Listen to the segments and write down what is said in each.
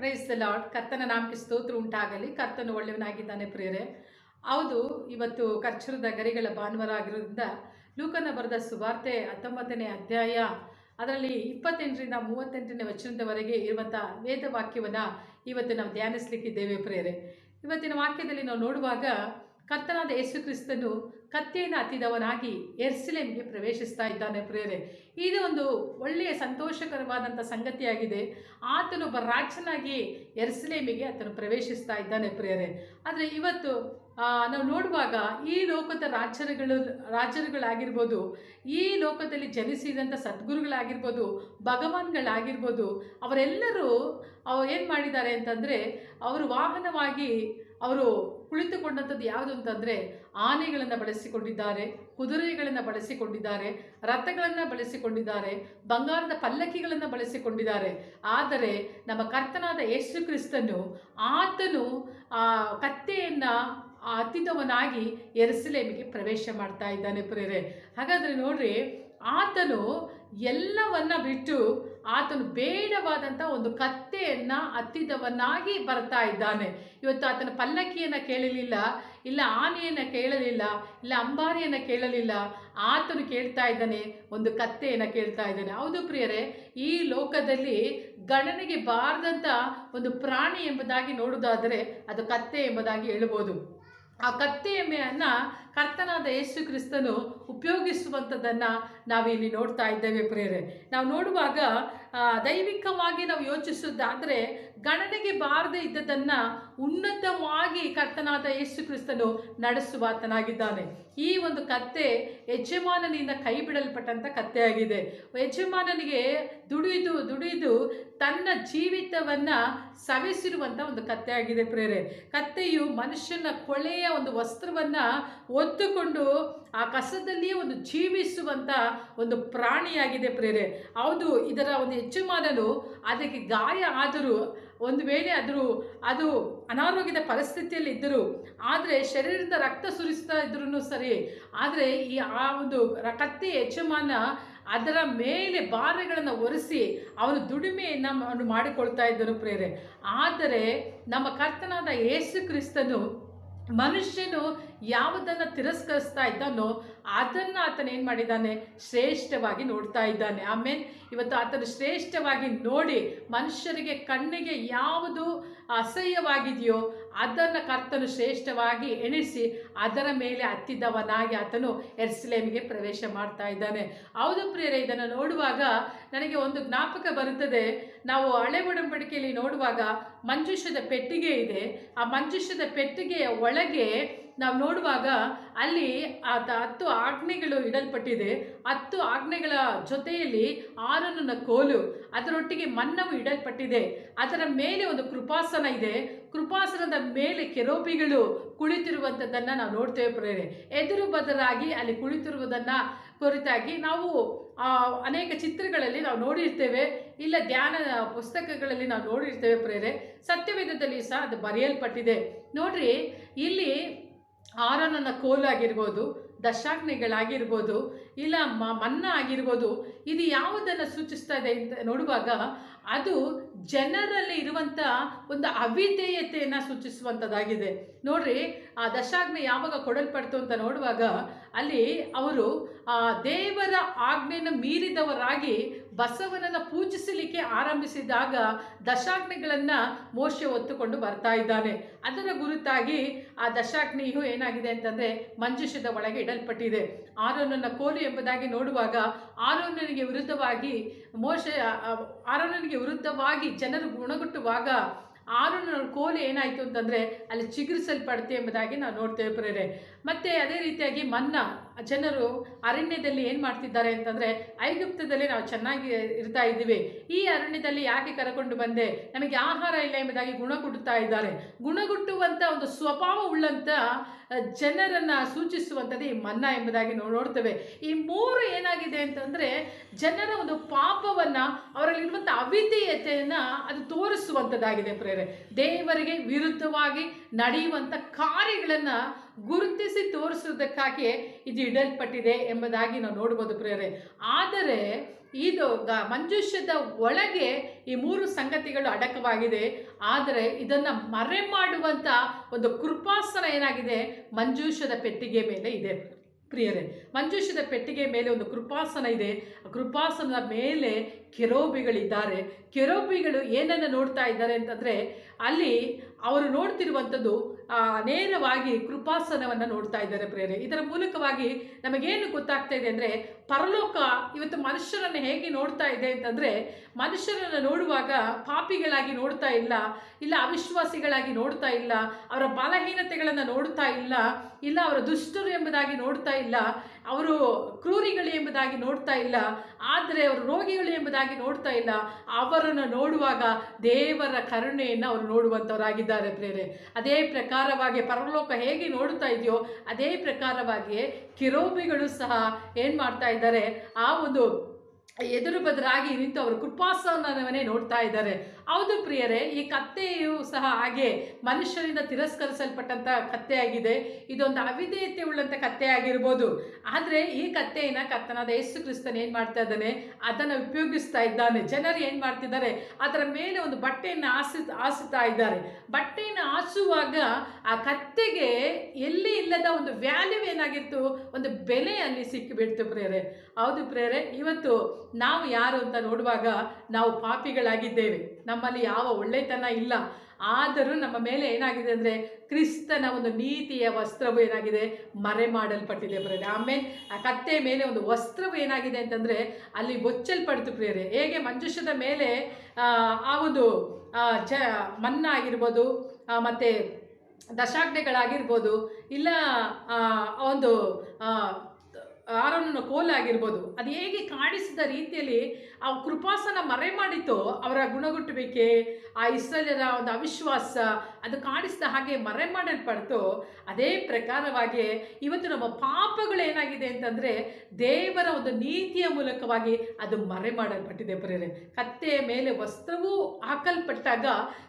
Praise the lord ಕರ್ತನ ನಾಮಕ್ಕೆ ಸ್ತೋತ್ರ ಉಂಟಾಗಲಿ. ಕರ್ತನ ಒಳ್ಳೆಯವನಾಗಿದ್ದಾನೆ ಪ್ರಿಯರೇ. ಹೌದು, ಇವತ್ತು ಕರ್ಚುರದ ಗರಿಗಳ ಭಾನುವಾರ ಆಗಿರೋದ್ರಿಂದ ಲೂಕನ ಬರೆದ ಸುವಾರ್ತೆ ಹತ್ತೊಂಬತ್ತನೇ ಅಧ್ಯಾಯ ಅದರಲ್ಲಿ ಇಪ್ಪತ್ತೆಂಟರಿಂದ ಮೂವತ್ತೆಂಟನೇ ವಚನದವರೆಗೆ ಇರುವಂಥ ವೇದ ವಾಕ್ಯವನ್ನು ಇವತ್ತು ನಾವು ಧ್ಯಾನಿಸ್ಲಿಕ್ಕಿದ್ದೇವೆ ಪ್ರೇರೆ ಇವತ್ತಿನ ವಾಕ್ಯದಲ್ಲಿ ನಾವು ನೋಡುವಾಗ ಕರ್ತನಾದ ಯೇಸು ಕ್ರಿಸ್ತನು ಕತ್ತೆಯನ್ನು ಹತ್ತಿದವನಾಗಿ ಎರ್ಸಿಲೆಮ್ಗೆ ಪ್ರವೇಶಿಸ್ತಾ ಇದ್ದಾನೆ ಪ್ರೇರೆ ಇದು ಒಂದು ಒಳ್ಳೆಯ ಸಂತೋಷಕರವಾದಂಥ ಸಂಗತಿಯಾಗಿದೆ. ಆತನೊಬ್ಬ ರಾಜನಾಗಿ ಎರ್ಸಿಲೇಮಿಗೆ ಆತನು ಪ್ರವೇಶಿಸ್ತಾ ಇದ್ದಾನೆ ಪ್ರೇರೆ ಆದರೆ ಇವತ್ತು ನಾವು ನೋಡುವಾಗ ಈ ಲೋಕದ ರಾಜರುಗಳು, ರಾಜರುಗಳಾಗಿರ್ಬೋದು, ಈ ಲೋಕದಲ್ಲಿ ಜನಿಸಿದಂಥ ಸದ್ಗುರುಗಳಾಗಿರ್ಬೋದು, ಭಗವಾನ್ಗಳಾಗಿರ್ಬೋದು, ಅವರೆಲ್ಲರೂ ಏನು ಮಾಡಿದ್ದಾರೆ ಅಂತಂದರೆ, ಅವರು ವಾಹನವಾಗಿ, ಅವರು ಕುಳಿತುಕೊಂಡಂಥದ್ದು ಯಾವುದು ಅಂತಂದರೆ ಆನೆಗಳನ್ನು ಬಳಸಿಕೊಂಡಿದ್ದಾರೆ, ಕುದುರೆಗಳನ್ನು ಬಳಸಿಕೊಂಡಿದ್ದಾರೆ, ರಥಗಳನ್ನು ಬಳಸಿಕೊಂಡಿದ್ದಾರೆ, ಬಂಗಾರದ ಪಲ್ಲಕ್ಕಿಗಳನ್ನು ಬಳಸಿಕೊಂಡಿದ್ದಾರೆ. ಆದರೆ ನಮ್ಮ ಕರ್ತನಾದ ಯೇಸು ಕ್ರಿಸ್ತನು ಆತನು ಆ ಕತ್ತೆಯನ್ನು ಅತೀತವನಾಗಿ ಎರುಸಲೇಮಿಗೆ ಪ್ರವೇಶ ಮಾಡ್ತಾ ಇದ್ದಾನೆ ಪ್ರೇರೆ. ಹಾಗಾದರೆ ನೋಡ್ರಿ, ಆತನು ಎಲ್ಲವನ್ನ ಬಿಟ್ಟು ಆತನು ಬೇಡವಾದಂಥ ಒಂದು ಕತ್ತೆಯನ್ನು ಹತ್ತಿದವನಾಗಿ ಬರ್ತಾ ಇದ್ದಾನೆ. ಇವತ್ತು ಆತನ ಪಲ್ಲಕ್ಕಿಯನ್ನು ಕೇಳಲಿಲ್ಲ, ಇಲ್ಲ ಆನೆಯನ್ನು ಕೇಳಲಿಲ್ಲ, ಇಲ್ಲ ಅಂಬಾರಿಯನ್ನು ಕೇಳಲಿಲ್ಲ. ಆತನು ಕೇಳ್ತಾ ಇದ್ದಾನೆ, ಒಂದು ಕತ್ತೆಯನ್ನು ಕೇಳ್ತಾ ಇದ್ದಾನೆ. ಹೌದು ಪ್ರಿಯರೇ, ಈ ಲೋಕದಲ್ಲಿ ಗಣನೆಗೆ ಬಾರದಂಥ ಒಂದು ಪ್ರಾಣಿ ಎಂಬುದಾಗಿ ನೋಡೋದಾದರೆ ಅದು ಕತ್ತೆ ಎಂಬುದಾಗಿ ಹೇಳ್ಬೋದು ಆ ಕತ್ತೆ ಎಮ್ಮೆಯನ್ನು ಕರ್ತನಾದ ಯೇಸು ಕ್ರಿಸ್ತನು ಉಪಯೋಗಿಸುವಂಥದ್ದನ್ನು ನಾವಿಲ್ಲಿ ನೋಡ್ತಾ ಇದ್ದೇವೆ ಪ್ರೇರೆ. ನಾವು ನೋಡುವಾಗ ದೈವಿಕವಾಗಿ ನಾವು ಯೋಚಿಸೋದಾದರೆ ಗಣನೆಗೆ ಬಾರದೇ ಇದ್ದದನ್ನು ಉನ್ನತವಾಗಿ ಕರ್ತನಾದ ಯೇಸು ಕ್ರಿಸ್ತನು ನಡೆಸುವಾತನಾಗಿದ್ದಾನೆ. ಈ ಒಂದು ಕತ್ತೆ ಯಜಮಾನನಿಂದ ಕೈ ಬಿಡಲ್ಪಟ್ಟಂಥ ಕತ್ತೆ ಆಗಿದೆ ಯಜಮಾನನಿಗೆ ದುಡಿದು ದುಡಿದು ತನ್ನ ಜೀವಿತವನ್ನು ಸವೆಸಿರುವಂಥ ಒಂದು ಕತ್ತೆ ಆಗಿದೆ ಪ್ರೇರೆ. ಕತ್ತೆಯು ಮನುಷ್ಯನ ಕೊಳೆಯ ಒಂದು ವಸ್ತ್ರವನ್ನು ಒತ್ತುಕೊಂಡು ಆ ಕಸದಲ್ಲಿಯೇ ಒಂದು ಜೀವಿಸುವಂಥ ಒಂದು ಪ್ರಾಣಿಯಾಗಿದೆ ಪ್ರೇರೆ. ಹೌದು, ಇದರ ಒಂದು ಯಜಮಾನನು ಅದಕ್ಕೆ ಗಾಯ ಆದರೂ ಒಂದು ವೇಳೆ ಆದರೂ ಅದು ಅನಾರೋಗ್ಯದ ಪರಿಸ್ಥಿತಿಯಲ್ಲಿ ಇದ್ದರೂ, ಆದರೆ ಶರೀರದಿಂದ ರಕ್ತ ಸುರಿಸ್ತಾ ಇದ್ರೂ ಸರಿ, ಆದರೆ ಈ ಆ ಒಂದು ಕತ್ತಿ ಯಜಮಾನ ಅದರ ಮೇಲೆ ಭಾರಗಳನ್ನು ಒರೆಸಿ ಅವನು ದುಡಿಮೆಯನ್ನು ಮಾಡಿಕೊಳ್ತಾ ಇದ್ದರು ಪ್ರೇರೆ ಆದರೆ ನಮ್ಮ ಕರ್ತನಾದ ಯೇಸು ಕ್ರಿಸ್ತನು ಮನುಷ್ಯನು ಯಾವುದನ್ನು ತಿರಸ್ಕರಿಸ್ತಾ ಇದ್ದಾನೋ ಅದನ್ನು ಆತನ ಏನು ಮಾಡಿದ್ದಾನೆ? ಶ್ರೇಷ್ಠವಾಗಿ ನೋಡ್ತಾ ಇದ್ದಾನೆ. ಆಮೇಲೆ ಇವತ್ತು ಆತನು ಶ್ರೇಷ್ಠವಾಗಿ ನೋಡಿ ಮನುಷ್ಯರಿಗೆ ಕಣ್ಣಿಗೆ ಯಾವುದು ಅಸಹ್ಯವಾಗಿದೆಯೋ ಅದನ್ನು ಕರ್ತನು ಶ್ರೇಷ್ಠವಾಗಿ ಎಣಿಸಿ ಅದರ ಮೇಲೆ ಹತ್ತಿದ್ದವನಾಗಿ ಆತನು ಎರ್ಸ್ಲೇಮಿಗೆ ಪ್ರವೇಶ ಮಾಡ್ತಾ ಇದ್ದಾನೆ. ಹೌದು ಪ್ರಿಯರೇ, ಇದನ್ನು ನೋಡುವಾಗ ನನಗೆ ಒಂದು ಜ್ಞಾಪಕ ಬರುತ್ತದೆ. ನಾವು ಹಳೆ ಒಡಂಬಡಿಕೆಯಲ್ಲಿ ನೋಡುವಾಗ ಮಂಜುಷದ ಪೆಟ್ಟಿಗೆ ಇದೆ. ಆ ಮಂಜುಷದ ಪೆಟ್ಟಿಗೆಯ ಒಳಗೆ ನಾವು ನೋಡುವಾಗ ಅಲ್ಲಿ ಆ ತ- ಹತ್ತು ಆಜ್ಞೆಗಳು ಇಡಲ್ಪಟ್ಟಿದೆ. ಹತ್ತು ಆಜ್ಞೆಗಳ ಜೊತೆಯಲ್ಲಿ ಆರನನ ಕೋಲು, ಅದರೊಟ್ಟಿಗೆ ಮನ್ನವು ಇಡಲ್ಪಟ್ಟಿದೆ. ಅದರ ಮೇಲೆ ಒಂದು ಕೃಪಾಸನ ಇದೆ. ಕೃಪಾಸನದ ಮೇಲೆ ಕೆರೋಪಿಗಳು ಕುಳಿತಿರುವಂಥದ್ದನ್ನು ನಾವು ನೋಡ್ತೇವೆ ಪ್ರೇರೆ ಎದುರು ಬದಲಾಗಿ ಅಲ್ಲಿ ಕುಳಿತಿರುವುದನ್ನು ಕುರಿತಾಗಿ ನಾವು ಅನೇಕ ಚಿತ್ರಗಳಲ್ಲಿ ನಾವು ನೋಡಿರ್ತೇವೆ. ಇಲ್ಲ, ಧ್ಯಾನ ಪುಸ್ತಕಗಳಲ್ಲಿ ನಾವು ನೋಡಿರ್ತೇವೆ ಪ್ರೇರೆ ಸತ್ಯವೇದದಲ್ಲಿ ಸಹ ಅದು ಬರೆಯಲ್ಪಟ್ಟಿದೆ. ನೋಡ್ರಿ, ಇಲ್ಲಿ ಆರನನ್ನ ಕೋಲು ಆಗಿರ್ಬೋದು ದಶಾಗ್ನಿಗಳಾಗಿರ್ಬೋದು, ಇಲ್ಲ ಮ, ಮನ್ನ ಆಗಿರ್ಬೋದು, ಇದು ಯಾವುದನ್ನು ಸೂಚಿಸ್ತಾ ಇದೆ ಅಂತ ನೋಡುವಾಗ ಅದು ಜನರಲ್ಲಿ ಇರುವಂಥ ಒಂದು ಅವಿಧೇಯತೆಯನ್ನು ಸೂಚಿಸುವಂಥದ್ದಾಗಿದೆ. ನೋಡ್ರಿ, ಆ ದಶಾಗ್ನಿ ಯಾವಾಗ ಕೊಡಲ್ಪಡ್ತು ಅಂತ ನೋಡುವಾಗ ಅಲ್ಲಿ ಅವರು ಆ ದೇವರ ಆಜ್ಞೆಯನ್ನು ಮೀರಿದವರಾಗಿ ಬಸವನನ್ನು ಪೂಜಿಸಲಿಕ್ಕೆ ಆರಂಭಿಸಿದಾಗ ದಶಾಗ್ನಿಗಳನ್ನು ಮೋಶೆ ಹೊತ್ತುಕೊಂಡು ಬರ್ತಾ ಇದ್ದಾನೆ. ಅದರ ಗುರುತಾಗಿ ಆ ದಶಾಗ್ನಿಯು ಏನಾಗಿದೆ ಅಂತಂದರೆ ಮಂಜುಷದ ಒಳಗೆ ಇಡಲ್ಪಟ್ಟಿದೆ ಆರೋನನ ಕೋಲು ಎಂಬುದಾಗಿ ನೋಡುವಾಗ ಆರೋನನಿಗೆ ವಿರುದ್ಧವಾಗಿ ಮೋಶ ಆರೋನನಿಗೆ ವಿರುದ್ಧವಾಗಿ ಜನರು ಗುಣಗುಟ್ಟುವಾಗ ಆರೋನ ಕೋಲು ಏನಾಯಿತು ಅಂತಂದರೆ ಅಲ್ಲಿ ಚಿಗುರಿಸಲ್ಪಡುತ್ತೆ ಎಂಬುದಾಗಿ ನಾವು ನೋಡ್ತೇವೆ ಪ್ರೇರೆ ಮತ್ತು ಅದೇ ರೀತಿಯಾಗಿ ಮನ್ನ, ಜನರು ಅರಣ್ಯದಲ್ಲಿ ಏನು ಮಾಡ್ತಿದ್ದಾರೆ ಅಂತಂದರೆ ಐಗುಪ್ತದಲ್ಲಿ ನಾವು ಚೆನ್ನಾಗಿ ಇರ್ತಾ ಇದ್ದೀವಿ. ಈ ಅರಣ್ಯದಲ್ಲಿ ಯಾಕೆ ಕರಕೊಂಡು ಬಂದೆ? ನಮಗೆ ಆಹಾರ ಇಲ್ಲ ಎಂಬುದಾಗಿ ಗುಣಗುಟ್ಟುತ್ತಾ ಇದ್ದಾರೆ. ಗುಣಗುಟ್ಟುವಂಥ ಒಂದು ಸ್ವಭಾವ ಉಳ್ಳಂಥ ಜನರನ್ನು ಸೂಚಿಸುವಂಥದ್ದು ಈ ಮನ್ನ ಎಂಬುದಾಗಿ ನಾವು ನೋಡ್ತೇವೆ. ಈ ಮೂರು ಏನಾಗಿದೆ ಅಂತಂದರೆ ಜನರ ಒಂದು ಪಾಪವನ್ನು ಅವರಲ್ಲಿರುವಂಥ ಅವಿಧೇಯತೆಯನ್ನು ಅದು ತೋರಿಸುವಂಥದ್ದಾಗಿದೆ ಪ್ರೇರೆ. ದೇವರಿಗೆ ವಿರುದ್ಧವಾಗಿ ನಡೆಯುವಂಥ ಕಾರ್ಯಗಳನ್ನು ಗುರುತಿಸಿ ತೋರಿಸುವುದಕ್ಕಾಗಿ ಇದು ಇಡಲ್ಪಟ್ಟಿದೆ ಎಂಬುದಾಗಿ ನಾವು ನೋಡ್ಬೋದು ಪ್ರೇರೆ ಆದರೆ ಇದು ಗ ಮಂಜುಷ್ಯದ ಒಳಗೆ ಈ ಮೂರು ಸಂಗತಿಗಳು ಅಡಕವಾಗಿದೆ. ಆದರೆ ಇದನ್ನು ಮರೆ ಮಾಡುವಂಥ ಒಂದು ಕೃಪಾಸನ ಏನಾಗಿದೆ? ಮಂಜೂಷದ ಪೆಟ್ಟಿಗೆ ಮೇಲೆ ಇದೆ. ಪ್ರಿಯರೇ, ಮಂಜೂಷದ ಪೆಟ್ಟಿಗೆ ಮೇಲೆ ಒಂದು ಕೃಪಾಸನ ಇದೆ. ಕೃಪಾಸನದ ಮೇಲೆ ಕೆರೋಬಿಗಳಿದ್ದಾರೆ. ಕೆರೋಬಿಗಳು ಏನನ್ನು ನೋಡ್ತಾ ಇದ್ದಾರೆ ಅಂತಂದರೆ ಅಲ್ಲಿ ಅವರು ನೋಡ್ತಿರುವಂಥದ್ದು ನೇರವಾಗಿ ಕೃಪಾಸನವನ್ನು ನೋಡ್ತಾ ಇದ್ದಾರೆ ಪ್ರೇರೆ. ಇದರ ಮೂಲಕವಾಗಿ ನಮಗೇನು ಗೊತ್ತಾಗ್ತಾ ಇದೆ ಅಂದರೆ, ಪರಲೋಕ ಇವತ್ತು ಮನುಷ್ಯರನ್ನು ಹೇಗೆ ನೋಡ್ತಾ ಇದೆ ಅಂತಂದರೆ, ಮನುಷ್ಯರನ್ನು ನೋಡುವಾಗ ಪಾಪಿಗಳಾಗಿ ನೋಡ್ತಾ ಇಲ್ಲ ಇಲ್ಲ ಅವಿಶ್ವಾಸಿಗಳಾಗಿ ನೋಡ್ತಾ ಇಲ್ಲ, ಅವರ ಬಲಹೀನತೆಗಳನ್ನು ನೋಡ್ತಾ ಇಲ್ಲ ಇಲ್ಲ ಅವರ ದುಷ್ಟರು ಎಂಬುದಾಗಿ ನೋಡ್ತಾ ಇಲ್ಲ. ಅವರು ಕ್ರೂರಿಗಳು ಎಂಬುದಾಗಿ ನೋಡ್ತಾ ಇಲ್ಲ, ಆದರೆ ಅವರು ರೋಗಿಗಳು ಎಂಬುದಾಗಿ ನೋಡ್ತಾ ಇಲ್ಲ. ಅವರನ್ನು ನೋಡುವಾಗ ದೇವರ ಕರುಣೆಯನ್ನು ಅವರು ನೋಡುವಂಥವರಾಗಿದ್ದಾರೆ ಪ್ರೇರೆ. ಅದೇ ಪ್ರಕಾರವಾಗಿ ಪರಲೋಕ ಹೇಗೆ ನೋಡ್ತಾ ಇದೆಯೋ, ಅದೇ ಪ್ರಕಾರವಾಗಿ ಕಿರೋಬಿಗಳು ಸಹ ಏನು ಮಾಡ್ತಾ ಇದ್ದಾರೆ, ಆ ಒಂದು ಎದುರು ಬದರಾಗಿ ನಿಂತು ಅವರು ನೋಡ್ತಾ ಇದ್ದಾರೆ. ಹೌದು ಪ್ರಿಯರೇ, ಈ ಕತ್ತೆಯು ಸಹ ಹಾಗೆ ಮನುಷ್ಯರಿಂದ ತಿರಸ್ಕರಿಸಲ್ಪಟ್ಟಂಥ ಕತ್ತೆಯಾಗಿದೆ. ಇದೊಂದು ಅವಿಧೇಯತೆ ಉಳ್ಳಂಥ ಕತ್ತೆ ಆಗಿರ್ಬೋದು ಆದರೆ ಈ ಕತ್ತೆಯನ್ನು ಕರ್ತನಾದ ಯೇಸು ಕ್ರಿಸ್ತನ್ ಏನು ಮಾಡ್ತಾ ಇದ್ದಾನೆ? ಅದನ್ನು ಉಪಯೋಗಿಸ್ತಾ ಇದ್ದಾನೆ. ಜನರು ಏನು ಮಾಡ್ತಿದ್ದಾರೆ? ಅದರ ಮೇಲೆ ಒಂದು ಬಟ್ಟೆಯನ್ನು ಆಸ, ಆಸುತ್ತಾ ಇದ್ದಾರೆ. ಬಟ್ಟೆಯನ್ನು ಆಸುವಾಗ ಆ ಕತ್ತೆಗೆ ಎಲ್ಲಿ ಇಲ್ಲದ ಒಂದು ವ್ಯಾಲ್ಯೂ ಏನಾಗಿತ್ತು ಒಂದು ಬೆಲೆ ಅಲ್ಲಿ ಸಿಕ್ಕಿಬಿಡ್ತು ಪ್ರೇರೆ ಹೌದು ಪ್ರೇರೆ ಇವತ್ತು ನಾವು ಯಾರು ಅಂತ ನೋಡುವಾಗ ನಾವು ಪಾಪಿಗಳಾಗಿದ್ದೇವೆ. ನಮ್ಮಲ್ಲಿ ಯಾವ ಒಳ್ಳೆತನ ಇಲ್ಲ. ಆದರೂ ನಮ್ಮ ಮೇಲೆ ಏನಾಗಿದೆ ಅಂದರೆ ಕ್ರಿಸ್ತನ ಒಂದು ನೀತಿಯ ವಸ್ತ್ರವು ಏನಾಗಿದೆ? ಮರೆ ಮಾಡಲ್ಪಟ್ಟಿದೆ ಪ್ರಿಯರೇ. ಆಮೇಲೆ ಆ ಕತ್ತೆ ಮೇಲೆ ಒಂದು ವಸ್ತ್ರವು ಏನಾಗಿದೆ ಅಂತಂದರೆ ಅಲ್ಲಿ ಒಚ್ಚಲ್ಪಡ್ತು ಪ್ರಿಯರೇ. ಹೇಗೆ ಮಂಜುಷದ ಮೇಲೆ ಆ, ಒಂದು ಜ ಮನ್ನ ಆಗಿರ್ಬೋದು ಮತ್ತು ದಶಾಜ್ಞೆಗಳಾಗಿರ್ಬೋದು ಇಲ್ಲ ಒಂದು ಆ, ಆರೋನನ ಕೋಲಾಗಿರ್ಬೋದು ಅದು ಹೇಗೆ ಕಾಣಿಸಿದ ರೀತಿಯಲ್ಲಿ ಆ ಕೃಪಾಸನ ಮರೆ ಮಾಡಿತೋ ಅವರ ಗುಣಗುಟ್ಟುವಿಕೆ ಆ ಇಸ್ರೇಲರ ಒಂದು ಅವಿಶ್ವಾಸ ಅದು ಕಾಣಿಸಿದ ಹಾಗೆ ಮರೆ ಮಾಡಲ್ಪಡ್ತು ಅದೇ ಪ್ರಕಾರವಾಗಿ ಇವತ್ತು ನಮ್ಮ ಪಾಪಗಳು ಏನಾಗಿದೆ ಅಂತಂದರೆ ದೇವರ ಒಂದು ನೀತಿಯ ಮೂಲಕವಾಗಿ ಅದು ಮರೆ ಮಾಡಲ್ಪಟ್ಟಿದೆ ಪ್ರೇರೆ ಕತ್ತೆಯ ಮೇಲೆ ವಸ್ತ್ರವೂ ಹಾಕಲ್ಪಟ್ಟಾಗ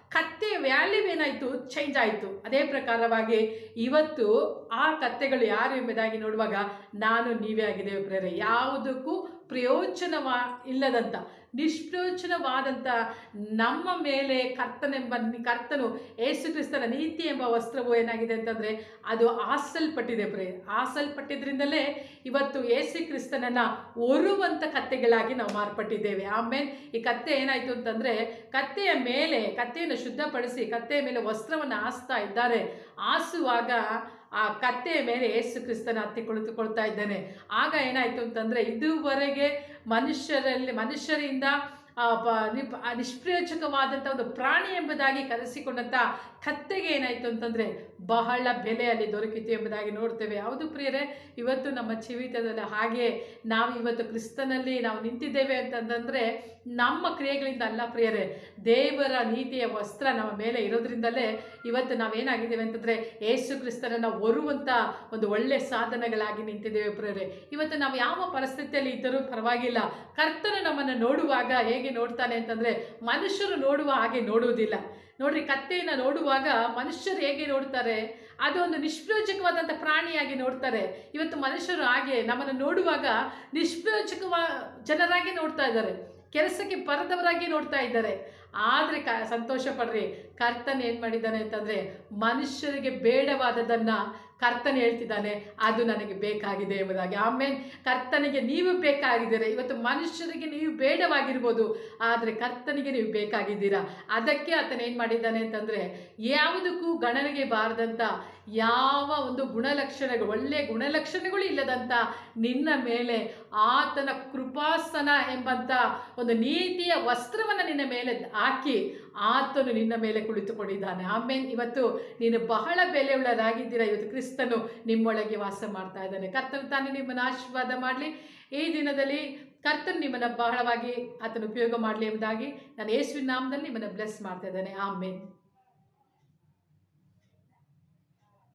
ಕತ್ತೆ ವ್ಯಾಲ್ಯೂ ಏನಾಯಿತು? ಚೇಂಜ್ ಆಯಿತು. ಅದೇ ಪ್ರಕಾರವಾಗಿ ಇವತ್ತು ಆ ಕತ್ತೆಗಳು ಯಾರು ಎಂಬುದಾಗಿ ನೋಡುವಾಗ ನಾನು ನೀವೇ ಆಗಿದ್ದೇವೆ ಪ್ರೇರೆ ಯಾವುದಕ್ಕೂ ಪ್ರಯೋಜನವ ಇಲ್ಲದಂಥ ನಿಷ್ಪ್ರಯೋಜನವಾದಂಥ ನಮ್ಮ ಮೇಲೆ ಕರ್ತನೆಂಬ ಕರ್ತನು ಏಸು ಕ್ರಿಸ್ತನ ನೀತಿ ಎಂಬ ವಸ್ತ್ರವು ಏನಾಗಿದೆ ಅಂತಂದರೆ ಅದು ಆಸಲ್ಪಟ್ಟಿದೆ ಪ್ರೇ ಆಸಲ್ಪಟ್ಟಿದ್ರಿಂದಲೇ ಇವತ್ತು ಏಸು ಕ್ರಿಸ್ತನನ್ನು ಒರುವಂಥ ಕತ್ತೆಗಳಾಗಿ ನಾವು ಮಾರ್ಪಟ್ಟಿದ್ದೇವೆ. ಆಮೇಲೆ ಈ ಕತ್ತೆ ಏನಾಯಿತು ಅಂತಂದರೆ ಕತ್ತೆಯ ಮೇಲೆ, ಕತ್ತೆಯನ್ನು ಶುದ್ಧಪಡಿಸಿ, ಕತ್ತೆಯ ಮೇಲೆ ವಸ್ತ್ರವನ್ನು ಆಸ್ತಾ ಇದ್ದಾರೆ. ಆಸುವಾಗ ಆ ಕತ್ತೆಯ ಮೇಲೆ ಏಸು ಕ್ರಿಸ್ತನ ಹತ್ತಿ ಕುಳಿತುಕೊಳ್ತಾ ಇದ್ದಾನೆ. ಆಗ ಏನಾಯಿತು ಅಂತಂದರೆ ಇದುವರೆಗೆ ಮನುಷ್ಯರಲ್ಲಿ, ಮನುಷ್ಯರಿಂದ ನಿಷ್ಪ್ರಯೋಜಕವಾದಂಥ ಒಂದು ಪ್ರಾಣಿ ಎಂಬುದಾಗಿ ಕರೆಸಿಕೊಂಡಂಥ ಕತ್ತೆಗೆ ಏನಾಯಿತು ಅಂತಂದರೆ ಬಹಳ ಬೆಲೆ ಅಲ್ಲಿ ದೊರಕಿತು ಎಂಬುದಾಗಿ ನೋಡ್ತೇವೆ. ಹೌದು ಪ್ರಿಯರೇ, ಇವತ್ತು ನಮ್ಮ ಜೀವಿತದಲ್ಲಿ ಹಾಗೆ ನಾವು ಇವತ್ತು ಕ್ರಿಸ್ತನಲ್ಲಿ ನಾವು ನಿಂತಿದ್ದೇವೆ ಅಂತಂದರೆ ನಮ್ಮ ಕ್ರಿಯೆಗಳಿಂದ ಅಲ್ಲ ಪ್ರಿಯರೇ, ದೇವರ ನೀತಿಯ ವಸ್ತ್ರ ನಮ್ಮ ಮೇಲೆ ಇರೋದ್ರಿಂದಲೇ ಇವತ್ತು ನಾವೇನಾಗಿದ್ದೇವೆ ಅಂತಂದರೆ ಯೇಸು ಕ್ರಿಸ್ತನನ್ನು ಹೊರುವಂಥ ಒಂದು ಒಳ್ಳೆ ಸಾಧನಗಳಾಗಿ ನಿಂತಿದ್ದೇವೆ ಪ್ರಿಯರೇ. ಇವತ್ತು ನಾವು ಯಾವ ಪರಿಸ್ಥಿತಿಯಲ್ಲಿ ಇದ್ದರೂ ಪರವಾಗಿಲ್ಲ. ಕರ್ತನು ನಮ್ಮನ್ನು ನೋಡುವಾಗ ಹೇಗೆ ನೋಡ್ತಾನೆ ಅಂತಂದರೆ ಮನುಷ್ಯರು ನೋಡುವ ಹಾಗೆ ನೋಡುವುದಿಲ್ಲ. ನೋಡ್ರಿ ಕತ್ತೆಯನ್ನು ನೋಡುವಾಗ ಮನುಷ್ಯರು ಹೇಗೆ ನೋಡ್ತಾರೆ? ಅದು ಒಂದು ನಿಷ್ಪ್ರಯೋಜಕವಾದಂಥ ಪ್ರಾಣಿಯಾಗಿ ನೋಡ್ತಾರೆ. ಇವತ್ತು ಮನುಷ್ಯರು ಹಾಗೆ ನಮ್ಮನ್ನು ನೋಡುವಾಗ ನಿಷ್ಪ್ರಯೋಜಕವ ಜನರಾಗಿ ನೋಡ್ತಾ ಇದ್ದಾರೆ. ಕೆಲಸಕ್ಕೆ ಬರದವರಾಗಿ ನೋಡ್ತಾ ಇದ್ದಾರೆ. ಆದರೆ ಕ ಸಂತೋಷ ಪಡ್ರಿ, ಕರ್ತನ್ ಏನು ಮಾಡಿದ್ದಾನೆ ಅಂತಂದರೆ ಮನುಷ್ಯರಿಗೆ ಬೇಡವಾದದನ್ನು ಕರ್ತನ್ ಹೇಳ್ತಿದ್ದಾನೆ, ಅದು ನನಗೆ ಬೇಕಾಗಿದೆ ಎಂಬುದಾಗಿ. ಆಮೇಲೆ ಕರ್ತನಿಗೆ ನೀವು ಬೇಕಾಗಿದ್ದೀರ. ಇವತ್ತು ಮನುಷ್ಯರಿಗೆ ನೀವು ಬೇಡವಾಗಿರ್ಬೋದು, ಆದರೆ ಕರ್ತನಿಗೆ ನೀವು ಬೇಕಾಗಿದ್ದೀರಾ? ಅದಕ್ಕೆ ಆತನ ಏನು ಮಾಡಿದ್ದಾನೆ ಅಂತಂದರೆ, ಯಾವುದಕ್ಕೂ ಗಣನೆಗೆ ಬಾರದಂಥ ಯಾವ ಒಂದು ಗುಣಲಕ್ಷಣಗಳು ಒಳ್ಳೆಯ ಗುಣಲಕ್ಷಣಗಳು ಇಲ್ಲದಂಥ ನಿನ್ನ ಮೇಲೆ ಆತನ ಕೃಪಾಸನ ಎಂಬಂಥ ಒಂದು ನೀತಿಯ ವಸ್ತ್ರವನ್ನು ನಿನ್ನ ಮೇಲೆ ಹಾಕಿ ಆತನು ನಿನ್ನ ಮೇಲೆ ಕುಳಿತುಕೊಂಡಿದ್ದಾನೆ. ಆಮೇಲೆ ಇವತ್ತು ನೀನು ಬಹಳ ಬೆಲೆಯುಳ್ಳರಾಗಿದ್ದೀರಾ ಇವತ್ತು ಕ್ರಿಸ್ತನು ನಿಮ್ಮೊಳಗೆ ವಾಸ ಮಾಡ್ತಾ ಇದ್ದಾನೆ. ಕರ್ತನು ತಾನೇ ನಿಮ್ಮನ್ನು ಆಶೀರ್ವಾದ ಮಾಡಲಿ. ಈ ದಿನದಲ್ಲಿ ಕರ್ತನು ನಿಮ್ಮನ್ನು ಬಹಳವಾಗಿ ಆತನ ಉಪಯೋಗ ಮಾಡಲಿ ಎಂಬುದಾಗಿ ನಾನು ಯೇಸುವಿನ ನಾಮದಲ್ಲಿ ನಿಮ್ಮನ್ನು ಬ್ಲೆಸ್ ಮಾಡ್ತಾ ಇದ್ದಾನೆ. ಆಮೇಲೆ